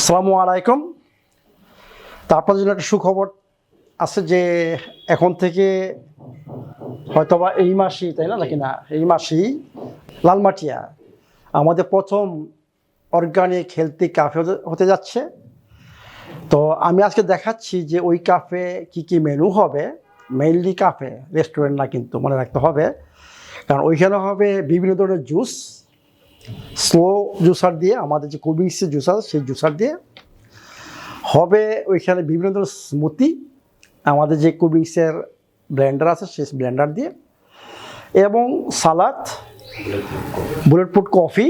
আসসালামু আলাইকুম। তা আপনাদের জন্য একটা সুখবর আছে যে এখন থেকে হয়তোবা এই মাসেই, তাই না, নাকি না? এই মাসেই লালমাটিয়া আমাদের প্রথম অর্গানিক হেলথি কাফে হতে- হতে যাচ্ছে। তো আমি আজকে দেখাচ্ছি যে ওই কাফে কি কি মেনু হবে। মেইনলি কাফে রেস্টুরেন্ট না কিন্তু, মনে রাখতে হবে। কারণ ওইখানে হবে বিভিন্ন ধরনের জুস স্লো জুসার দিয়ে, আমাদের যে কোবিংসের জুসার সেই জুসার দিয়ে হবে ওইখানে বিভিন্ন ধরনের স্মুতি আমাদের যে কোবিংসের ব্লেন্ডার আছে, সেই ব্লেন্ডার দিয়ে এবং সালাদ বুলেট প্রুফ কফি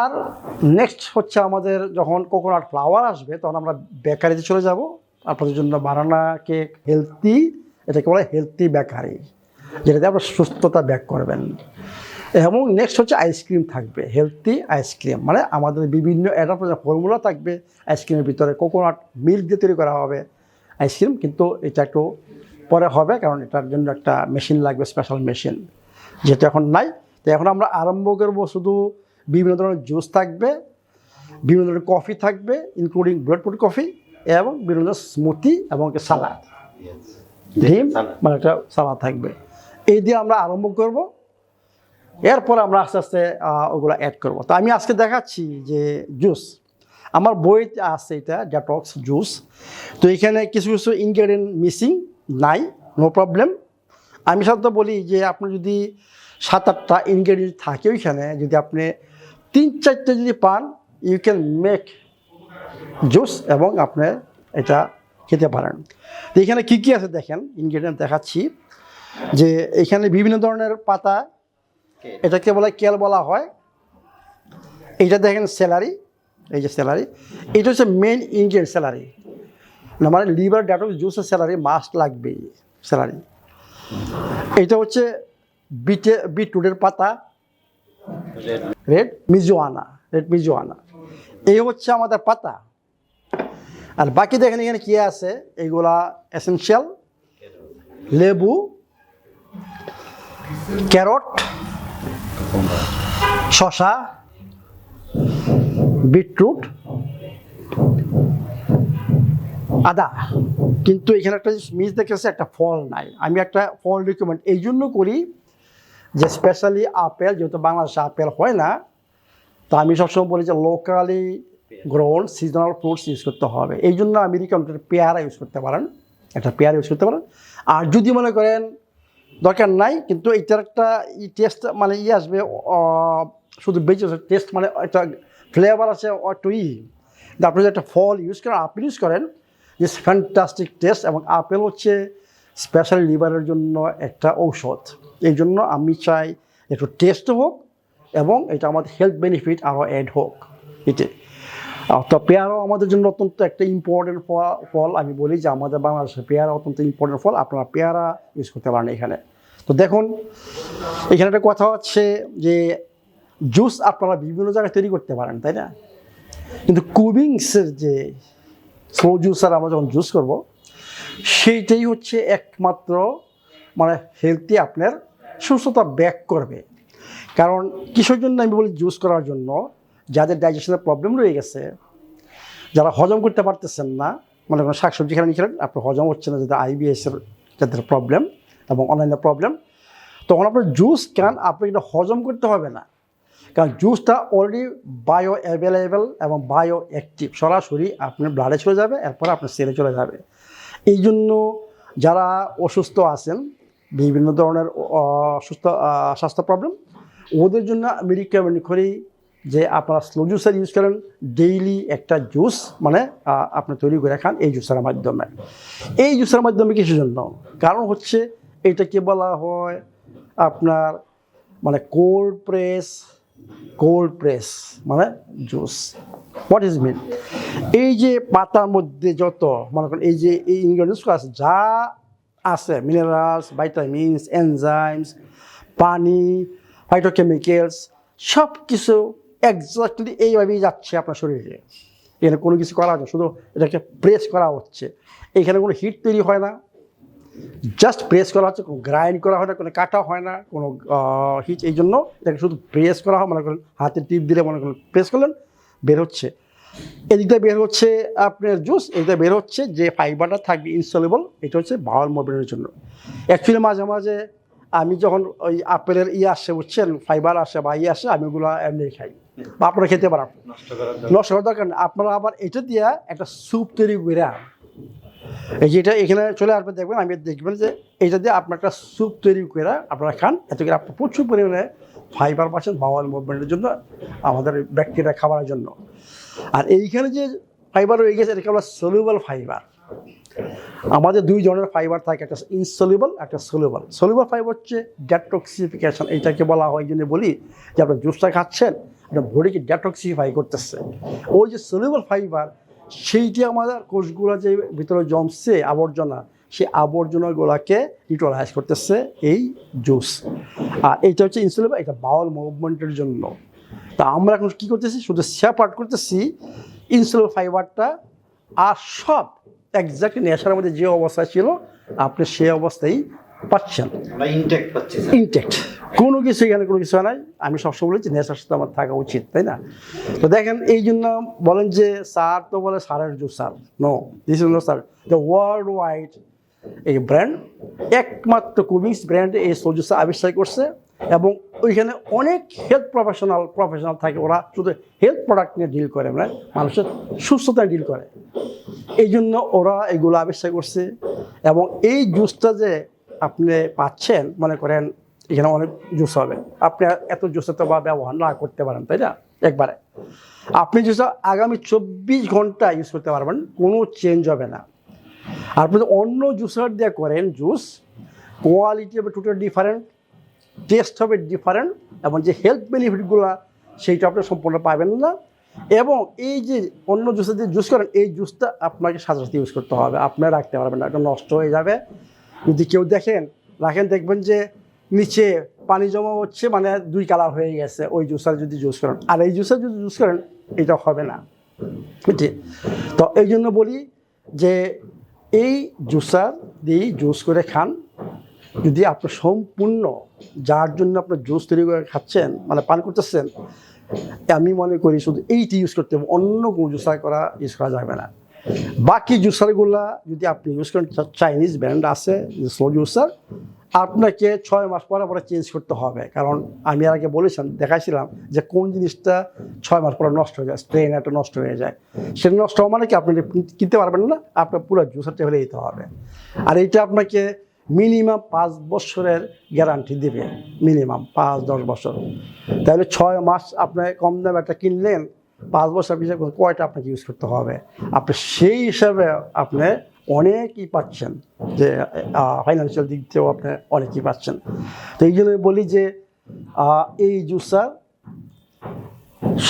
আর নেক্সট হচ্ছে আমাদের যখন কোকোনাট ফ্লাওয়ার আসবে, তখন আমরা বেকারিতে চলে যাব। আপনাদের জন্য বানানা কেক হেলদি এটাকে বলে হেলদি বেকারি যেটাতে আপনার সুস্থতা ব্যাক করবেন। এবং নেক্সট হচ্ছে আইসক্রিম থাকবে হেলদি আইসক্রিম মানে আমাদের বিভিন্ন অ্যাডাপ্টার ফর্মুলা থাকবে আইসক্রিমের ভিতরে কোকোনাট মিল্ক দিয়ে তৈরি করা হবে আইসক্রিম কিন্তু এটা একটু পরে হবে কারণ এটার জন্য একটা মেশিন লাগবে স্পেশাল মেশিন যেহেতু এখন নাই তো এখন আমরা আরম্ভ করব শুধু বিভিন্ন ধরনের জুস থাকবে বিভিন্ন ধরনের কফি থাকবে ইনক্লুডিং ব্লাড প্রুট কফি এবং বিভিন্ন ধরনের স্মুথি এবং সালাদ ডিম মানে একটা সালাদ থাকবে। এই দিয়ে আমরা আরম্ভ করব। এরপর আমরা আস্তে আস্তে ওগুলো অ্যাড করব। তো আমি আজকে দেখাচ্ছি যে জুস আমার বইতে আছে এটা ডেটক্স জুস তো এখানে কিছু কিছু ইনগ্রেডিয়েন্ট মিসিং নাই নো প্রবলেম আমি সাধারণত বলি যে আপনি যদি সাত আটটা ইনগ্রেডিয়েন্ট থাকে ওইখানে, যদি আপনি তিন চারটে যদি পান ইউ ক্যান মেক জুস এবং আপনি এটা খেতে পারেন। তো এখানে কী কী আছে দেখেন ইনগ্রেডিয়েন্ট দেখাচ্ছি। যে এখানে বিভিন্ন ধরনের পাতা এটাকে বলা কেল বলা হয়। এইটা দেখেন স্যালারি এই যে স্যালারি। এটা হচ্ছে মেন ইনগ্রেডিয়েন্ট স্যালারি। না মানে লিভার ডেটক্স জুসের স্যালারি মাস্ট লাগবে স্যালারি। এইটা হচ্ছে বিটে বিটরুটের পাতা। রেড মিজোয়ানা রেড মিজোয়ানা এই হচ্ছে আমাদের পাতা। আর বাকি দেখেন এখানে কী আছে? এইগুলা এসেনশিয়াল লেবু। ক্যারট শশা, বিটরুট, আদা। কিন্তু এখানে একটা জিনিস মিস দেখেছে, একটা ফল নাই। আমি একটা ফল রিকমেন্ড এই জন্য করি যে স্পেশালি আপেল, যেহেতু বাংলাদেশে আপেল হয় না, তো আমি সবসময় বলি যে locally grown seasonal fruits use করতে হবে। এই জন্য আমি রিকমেন্ড পেয়ারা ইউজ করতে পারেন। একটা পেয়ারা ইউজ করতে পারেন। আর যদি মনে করেন দরকার নাই, কিন্তু এটার একটা টেস্ট মানে ই আসবে শুধু বেঁচে টেস্ট মানে একটা ফ্লেভার আছে একটু ই আপনি যদি একটা ফল ইউজ করেন আপেল ইউজ করেন যে ফ্যান্টাস্টিক টেস্ট এবং আপেল হচ্ছে স্পেশাল লিভারের জন্য একটা ঔষধ। এই জন্য আমি চাই একটু টেস্ট হোক এবং এটা আমাদের হেলথ বেনিফিট আরও অ্যাড হোক। এতে তো পেয়ারাও আমাদের জন্য অত্যন্ত একটা ইম্পর্টেন্ট ফল আমি বলি যে আমাদের বাংলাদেশে পেয়ারা অত্যন্ত ইম্পর্টেন্ট ফল। আপনারা পেয়ারা ইউজ করতে পারেন এখানে। তো দেখুন, এখানে একটা কথা হচ্ছে যে জুস আপনারা বিভিন্ন জায়গায় তৈরি করতে পারেন, তাই না? কিন্তু কুবিংসের যে স্লো জুসার আমরা যখন জুস করব, সেইটাই হচ্ছে একমাত্র মানে হেলথি আপনার সুস্থতা ব্যাক করবে। কারণ কিসের জন্য আমি বলি জুস করার জন্য? যাদের ডাইজেশনের প্রবলেম রয়ে গেছে, যারা হজম করতে পারতেছেন না, মনে করেন শাকসবজি খেলেন খেলেন, আপনার হজম হচ্ছে না, যাদের আইবিএসের যাদের প্রবলেম এবং অন্যান্য প্রবলেম তখন আপনার জুস কেন আপনাকে এটা হজম করতে হবে না? কারণ জুসটা অলরেডি বায়ো অ্যাভেলেবেল এবং বায়ো অ্যাক্টিভ সরাসরি আপনার ব্লাডে চলে যাবে, এরপর আপনার সেলে চলে যাবে। এই জন্য যারা অসুস্থ আছেন, বিভিন্ন ধরনের অসুস্থ স্বাস্থ্য প্রবলেম ওদের জন্য রিকমেন্ড করি যে আপনারা স্লো জুসার ইউজ করেন ডেইলি একটা জুস মানে আপনি তৈরি করে খান এই জুসের মাধ্যমে। এই জুসের মাধ্যমে কিসের জন্য? কারণ হচ্ছে এটাকে বলা হয় আপনার মানে কোল্ড প্রেস কোল্ড প্রেস মানে জুস হোয়াট ইজ মিন এই যে পাতার মধ্যে যত, মনে করেন এই যে এই ইনগ্রেডিয়েন্টসগুলো আছে, যা আছে মিনারেলস ভাইটামিনস এনজাইমস পানি ফাইটোকেমিক্যালস সব কিছু এক্স্যাক্টলি এইভাবেই যাচ্ছে আপনার শরীরে। এখানে কোনো কিছু করা হচ্ছে শুধু এটাকে প্রেস করা হচ্ছে। এখানে কোনো হিট তৈরি হয় না। জাস্ট প্রেস করা হচ্ছে, কোনো গ্রাইন্ড করা হয় না, কোনো কাটা হয় না, কোনো হিট এই জন্য এটাকে শুধু প্রেস করা হয়, মনে করেন হাতে টিপ দিলে মনে করেন প্রেস করলেন, বের হচ্ছে। এদিকটা বের হচ্ছে আপনার জুস এদিকটা বের হচ্ছে যে ফাইবারটা থাকবে ইনসলেবল এটা হচ্ছে বাউল মোবিলের জন্য। অ্যাকচুয়ালি মাঝে মাঝে আমি যখন ওই আপেলের ইয়ে আসে বুঝছেন? ফাইবার আসে বা ইয়ে আসে আমি ওগুলো এমনি খাই। বা আপনারা খেতে পারেন। নষ্ট করার দরকার। নেই। আপনারা আবার এটা দিয়ে একটা স্যুপ তৈরি করে এই যে এটা এখানে চলে আসবে দেখবেন আমি দেখবেন যে এইটা দিয়ে আপনার একটা স্যুপ তৈরি করে আপনারা খান। এত করে আপনার প্রচুর পরিমাণে ফাইবার পাচ্ছেন বাওয়াল মুভমেন্টের জন্য আমাদের ব্যাকটেরিয়া খাবারের জন্য। আর এইখানে যে ফাইবার রয়ে গেছে এটাকে আমরা সলিউবল ফাইবার আমাদের দুই ধরনের ফাইবার থাকে, একটা ইনসলিউবল একটা সলিউবল সলিউবল ফাইবার হচ্ছে ডেটক্সিফিকেশন এইটাকে বলা হয় জন্য বলি যে আপনার জুসটা খাচ্ছেন, আপনার বডিকে ডেটক্সিফাই করতেছে। ওই যে সলিউবল ফাইবার সেইটি আমাদের কোষগুলো যে ভিতরে জমছে, আবর্জনা, সেই আবর্জনাগুলোকে ইউটিলাইজ করতেছে এই জুস। আর এইটা হচ্ছে ইনসুলিন এটা বাউল মুভমেন্টের জন্য। তা আমরা এখন কী করতেছি? শুধু সেপারেট করতেছি ইনসুলিন ফাইবারটা আর সব একজাক্টলি নেশার মধ্যে যে অবস্থা ছিল আপনি সেই অবস্থায় পাচ্ছেন। ইনটেক্ট কোনো কিছু এখানে কোনো কিছু নাই। আমি সবসময় বলেছি নেশার সাথে আমার থাকা উচিত তাই না? তো দেখেন এই জন্য বলেন যে স্যার তো বলে সারের জু sir. No this is no sir. The world wide এই ব্র্যান্ড একমাত্র কুমিংস ব্র্যান্ড এই সজুসা আবিষ্কার করছে। এবং ওইখানে অনেক হেলথ প্রফেশনাল প্রফেশনাল থাকে। ওরা শুধু হেলথ প্রোডাক্ট নিয়ে ডিল করে মানে মানুষের সুস্থতা ডিল করে। এই জন্য ওরা এগুলো আবিষ্কার করছে এবং এই জুসটা যে আপনি পাচ্ছেন, মনে করেন এখানে অনেক জুস হবে। আপনি এত জুসে তো বা ব্যবহার না করতে পারেন, তাই না? একবারে। আপনি জুসটা আগামী চব্বিশ ঘণ্টা ইউজ করতে পারবেন, কোনো চেঞ্জ হবে না। আপনি অন্য জুসার দিয়ে করেন juice quality total different taste হবে ডিফারেন্ট এবং যে হেলথ বেনিফিটগুলো সেইটা আপনি সম্পূর্ণ পাবেন না। এবং এই যে অন্য জুসের যে জুস করেন, এই জুসটা আপনাকে সাথে সাথে ইউজ করতে হবে। আপনার রাখতে পারবেন না, এটা নষ্ট হয়ে যাবে। যদি কেউ দেখেন, রাখেন, দেখবেন যে নিচে পানি জমা হচ্ছে মানে দুই কালার হয়ে গেছে ওই জুসার যদি জুস করেন। আর এই জুসার যদি জুস করেন, এটা হবে না। বুঝছি তো এই জন্য বলি যে এই জুসার দিয়েই জুস করে খান। যদি আপনি সম্পূর্ণ যার জন্য আপনার জুস তৈরি করে খাচ্ছেন মানে পান করতেছেন, আমি মনে করি শুধু এইটি ইউজ করতে হবে, অন্য কোনো জুসার করা ইউজ করা যাবে না। বাকি জুসারগুলা যদি আপনি ইউজ করেন চাইনিজ ব্র্যান্ড আছে স্লো জুসার আপনাকে ছয় মাস পরে পরে চেঞ্জ করতে হবে। কারণ আমি আর আগে বলেছিলাম দেখাইছিলাম যে কোন জিনিসটা ছয় মাস পরে নষ্ট হয়ে যায় স্ট্রেন একটা নষ্ট হয়ে যায়। সেটা নষ্ট হওয়া মানে কি? আপনি কিনতে পারবেন না, আপনার পুরো জুসারটা ফেলে দিতে হবে। আর এইটা আপনাকে মিনিমাম পাঁচ বছরের গ্যারান্টি দেবে, মিনিমাম পাঁচ, দশ বছর। তাহলে ছয় মাস আপনি কম দামে একটা কিনলেন, পাঁচ বছর হিসাবে কয়টা আপনাকে ইউজ করতে হবে? আপনি সেই হিসাবে আপনি অনেকই পাচ্ছেন যে ফাইন্যান্সিয়াল দিক থেকেও আপনি অনেকই পাচ্ছেন। তো এই জন্য বলি যে এই জুসার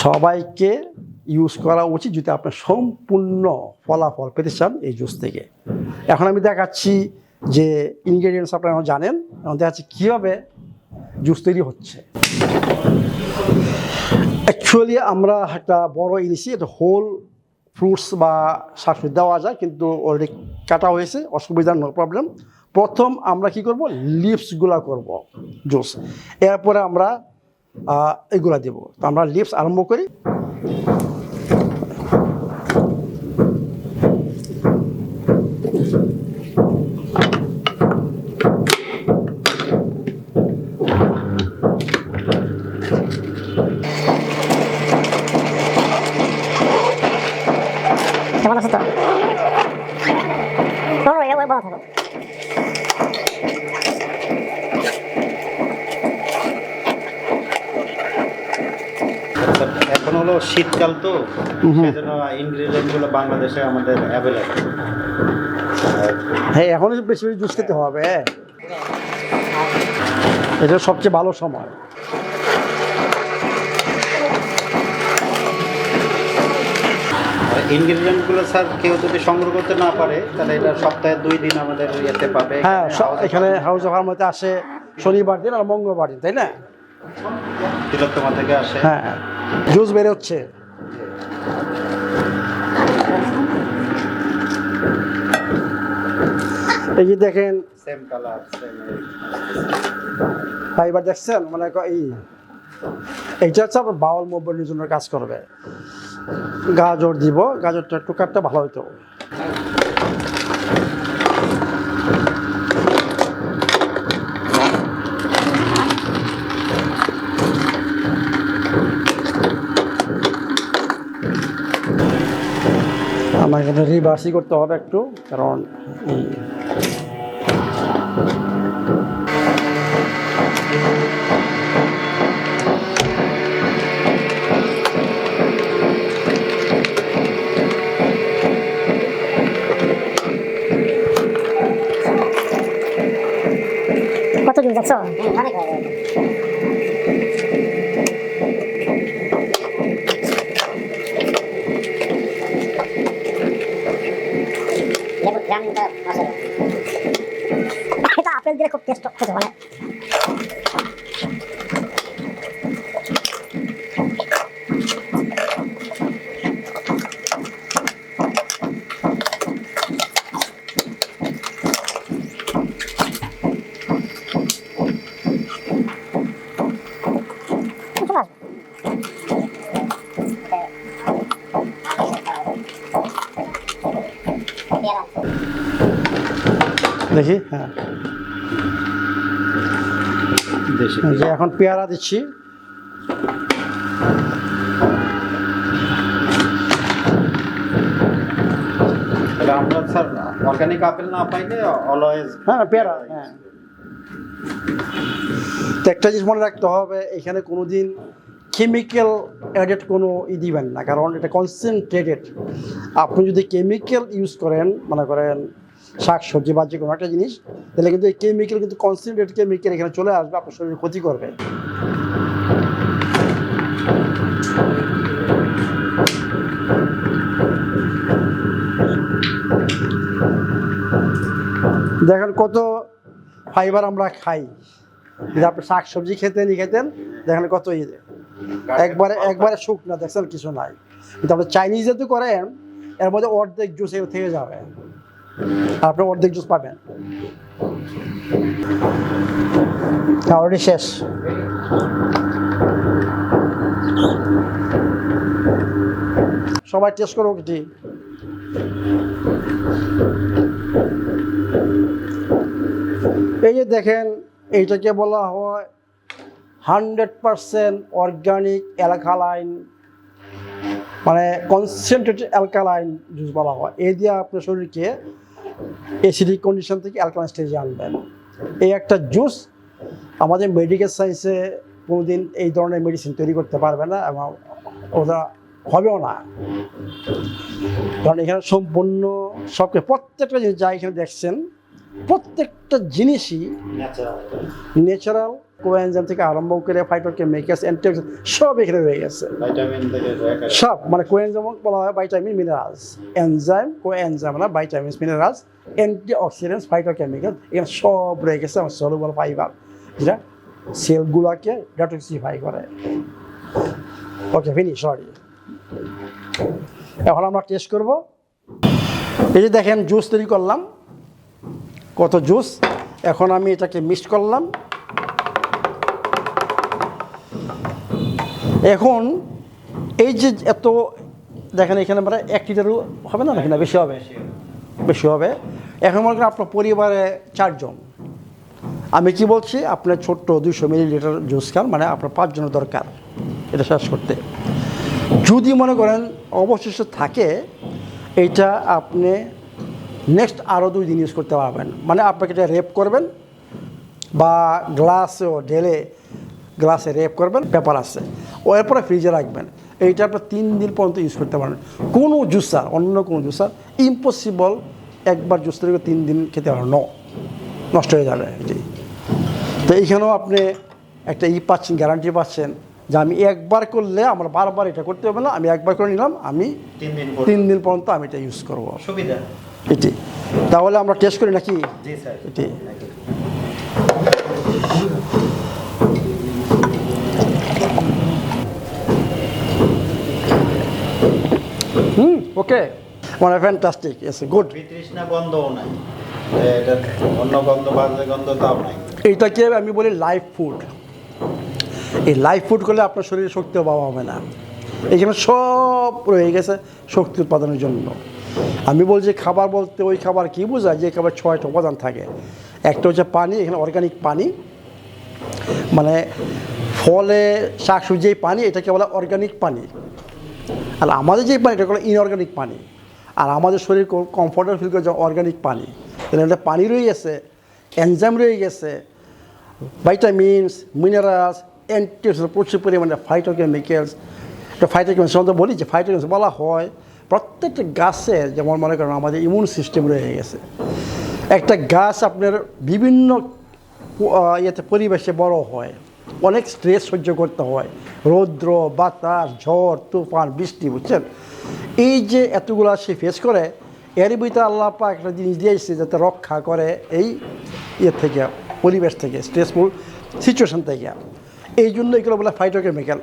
সবাইকে ইউজ করা উচিত যদি আপনি সম্পূর্ণ ফলাফল পেতে চান এই জুস থেকে। এখন আমি দেখাচ্ছি যে ইনগ্রেডিয়েন্টস আপনারা জানেন এবং দেখা যাচ্ছে কীভাবে জুস তৈরি হচ্ছে। অ্যাকচুয়ালি আমরা একটা বড় ইলিশি, এটা হোল ফ্রুটস বা শাকসবজি দেওয়া যায়, কিন্তু অলরেডি কাটা হয়েছে, অসুবিধা নো প্রবলেম প্রথম আমরা কি করব? লিপসগুলা করব জুস এরপরে আমরা এগুলা দেব। তো আমরা লিপস আরম্ভ করি। শীতকাল তো সেজন্য ইনগ্রিডিয়েন্টগুলো বাংলাদেশে আমাদের অ্যাভেলেবল হ্যাঁ এখন বেশি বেশি জুস খেতে হবে এটা সবচেয়ে ভালো সময়। ইনগ্রিডিয়েন্টগুলো স্যার কেউ যদি সংগ্রহ করতে না পারে তাহলে এটা সপ্তাহে দুই দিন আমাদের ইয়েতে পাবে। হ্যাঁ এখানে হাউস অফ মধ্যে আসে শনিবার দিন আর মঙ্গলবার দিন তাই না? তিলোত্তমা থেকে আসে। হ্যাঁ। জুস বের হচ্ছে। এই যে দেখেন সেম কালার ফাইবার দেখছেন? মানে এই এইটা হচ্ছে আপনার বাউল মুভমেন্টের জন্য কাজ করবে। গাজর দিব গাজরটা একটু কাটতে ভালো হতো এখানে রিভার্সই করতে হবে একটু কারণ এটা আপেল দিলে খুব টেস্ট খেতে যে এখন পেয়ারা দিচ্ছি। আমরা স্যার অর্গানিক আপেল না পাইলে অলওয়েজ হ্যাঁ পেয়ারা হ্যাঁ। তো একটা জিনিস মনে রাখতে হবে এখানে কোনো দিন কেমিক্যাল অ্যাডেড কোনো ই দিবেন না কারণ এটা কনসেন্ট্রেটেড আপনি যদি কেমিক্যাল ইউজ করেন মনে করেন শাক, সবজি বা যে কোনো একটা জিনিস, তাহলে কিন্তু এই কেমিক্যাল কিন্তু কনসেন্ট্রেট কেমিক্যাল এখানে চলে আসবে, আপনার শরীরে ক্ষতি করবে। দেখেন কত ফাইবার আমরা খাই। যদি আপনি শাক, সবজি খেতেন খেতেন, দেখেন কত ইয়ে। একবারে একবারে শুকনা দেখছেন কিছু নাই। কিন্তু আপনি চাইনিজ যেহেতু করেন, এর মধ্যে অর্ধেক জুস থেকে যাবে। আপনি অর্ধেক জুস পাবেন। অলরেডি শেষ। সবাই টেস্ট করব কি এই যে দেখেন, এইটাকে বলা হয় হান্ড্রেড পারসেন্ট অর্গানিক অ্যালকালাইন মানে কনসেন্ট্রেটেড অ্যালকালাইন জুস বলা হয়। এই দিয়ে আপনার শরীরকে অ্যাসিডিক কন্ডিশন থেকে অ্যালকালাইন স্টেজে আনবেন। এই একটা জুস আমাদের মেডিকেল সায়েন্সে কোনোদিন এই ধরনের মেডিসিন তৈরি করতে পারবে না এবং ওরা হবেও না। কারণ এখানে সম্পূর্ণ সবকে প্রত্যেকটা জিনিস যা এখানে দেখছেন প্রত্যেকটা জিনিসই ন্যাচারাল ন্যাচারাল ন্যাচারাল থেকে আরম্ভ করে ফাইটোকেমিক্যালস অ্যান্টিঅক্সিডেন্ট সব এখানে রয়ে গেছে। ভাইটামিন সব মানে কোএনজাম বলা হয় ভাইটামিন মিনারেলস এনজাইম কোএনজাম না vitamins minerals antioxidants phytochemical এখানে সব রয়ে গেছে আমার সলুবল ফাইবার যেটা সেলগুলোকে ডেটক্সিফাই করে। ওকে ফিনিশ সরি এখন আমরা টেস্ট করব। এই যে দেখেন জুস তৈরি করলাম। কত জুস এখন আমি এটাকে মিক্স করলাম। এখন এই যে এত, দেখেন এখানে মানে এক লিটারও হবে না? নাকি না, বেশি হবে? বেশি হবে। এখন মনে করেন আপনার পরিবারে চারজন। আমি কি বলছি? আপনার ছোট্ট দুশো মিলিলিটার জুস খান মানে আপনার পাঁচজনের দরকার। এটা শেষ করতে। যদি মনে করেন অবশিষ্ট থাকে এইটা আপনি নেক্সট আরও দুই দিন ইউজ করতে পারবেন। মানে আপনাকে এটা রেপ করবেন বা গ্লাসেও, ঢেলে গ্লাসে রেপ করবেন পেপার আছে। ও এরপরে ফ্রিজে রাখবেন। এইটা আপনার তিন দিন পর্যন্ত ইউজ করতে পারবেন। কোনো জুসার অন্য কোনো জুসার ইম্পসিবল একবার জুস তৈরি করে তিন দিন খেতে পারেন ন নষ্ট হয়ে যাবে। এটি তো এইখানেও আপনি একটা ই পাচ্ছেন গ্যারান্টি পাচ্ছেন যে আমি একবার করলে আমার বারবার এটা করতে হবে না আমি একবার করে নিলাম আমি তিন দিন পর্যন্ত আমি এটা ইউজ করব। সুবিধা। এটি। তাহলে আমরা টেস্ট করি নাকি? এটি। ওকে মানে ফ্যান্টাস্টিক এস গুড বিতৃষ্ণা গন্ধও নাই। এটা অন্য গন্ধ বাজে গন্ধ তাও নাই। এইটাকে আমি বলি লাইফ ফুড এই লাইফ ফুড করলে আপনার শরীরে শক্তি অভাব হবে না। এখানে সব রয়ে গেছে শক্তি উৎপাদনের জন্য। আমি বলছি খাবার বলতে ওই খাবার কি বোঝায়? যে খাবার ছয়টা উপাদান থাকে। একটা হচ্ছে পানি এখানে অর্গানিক পানি। মানে ফলে শাকসবজি পানি এটাকে বলে অর্গানিক পানি। আর আমাদের যে পানি, এটা ইনঅর্গানিক পানি। আর আমাদের শরীর কমফর্টেবল ফিল করে যে অর্গানিক পানি। তাহলে পানি রয়ে গেছে এনজাইম রয়ে গেছে ভাইটামিনস মিনারেলস অ্যান্টিঅক্সিডেন্ট প্রচুর পরিমাণে ফাইটোকেমিক্যালস এটা ফাইটোকেমিক্যালস সম্বন্ধে বলি যে ফাইটোকেমিক্যালস বলা হয়, প্রত্যেকটা গাছের যেমন মনে করেন আমাদের ইমিউন সিস্টেম রয়ে গেছে। একটা গাছ আপনার বিভিন্ন ইয়েতে পরিবেশে বড় হয়। অনেক স্ট্রেস সহ্য করতে হয়। রৌদ্র, বাতাস, ঝড়, তুফান, বৃষ্টি, বুঝছেন? এই যে এতগুলো সে ফেস করে, এর ভিতরে আল্লাহ পাক একটা জিনিস দিয়েছে যাতে রক্ষা করে এই ইয়ে থেকে, পরিবেশ থেকে স্ট্রেসফুল সিচুয়েশন থেকে। এই জন্য এগুলো বলে ফাইটোকেমিক্যাল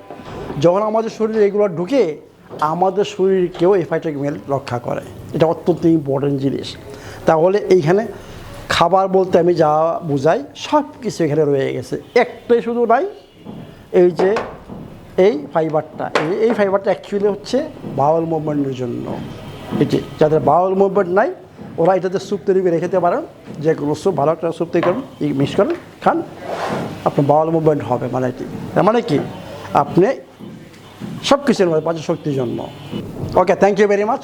যখন আমাদের শরীরে এগুলো ঢুকে, আমাদের শরীরকেও এই ফাইটোকেমিক্যাল রক্ষা করে। এটা অত্যন্ত ইম্পর্টেন্ট জিনিস। তাহলে এইখানে খাবার বলতে আমি যা বুঝাই, সব কিছু এখানে রয়ে গেছে। একটাই শুধু নাই, এই যে এই ফাইবারটা এই ফাইবারটা অ্যাকচুয়ালি হচ্ছে বাউল মুভমেন্টের জন্য। এটি যাদের বাউল মুভমেন্ট নাই, ওরা এটাতে স্যুপ তৈরি করে রেখে দিতে পারেন। যে কোনো স্যুপ ভালো একটা স্যুপ তৈরি করুন মিক্স করেন, খান। আপনার বাউল মুভমেন্ট হবে মানে তার মানে কি? আপনি সব কিছুর মধ্যে পাঁচ শক্তির জন্য। Okay thank you very much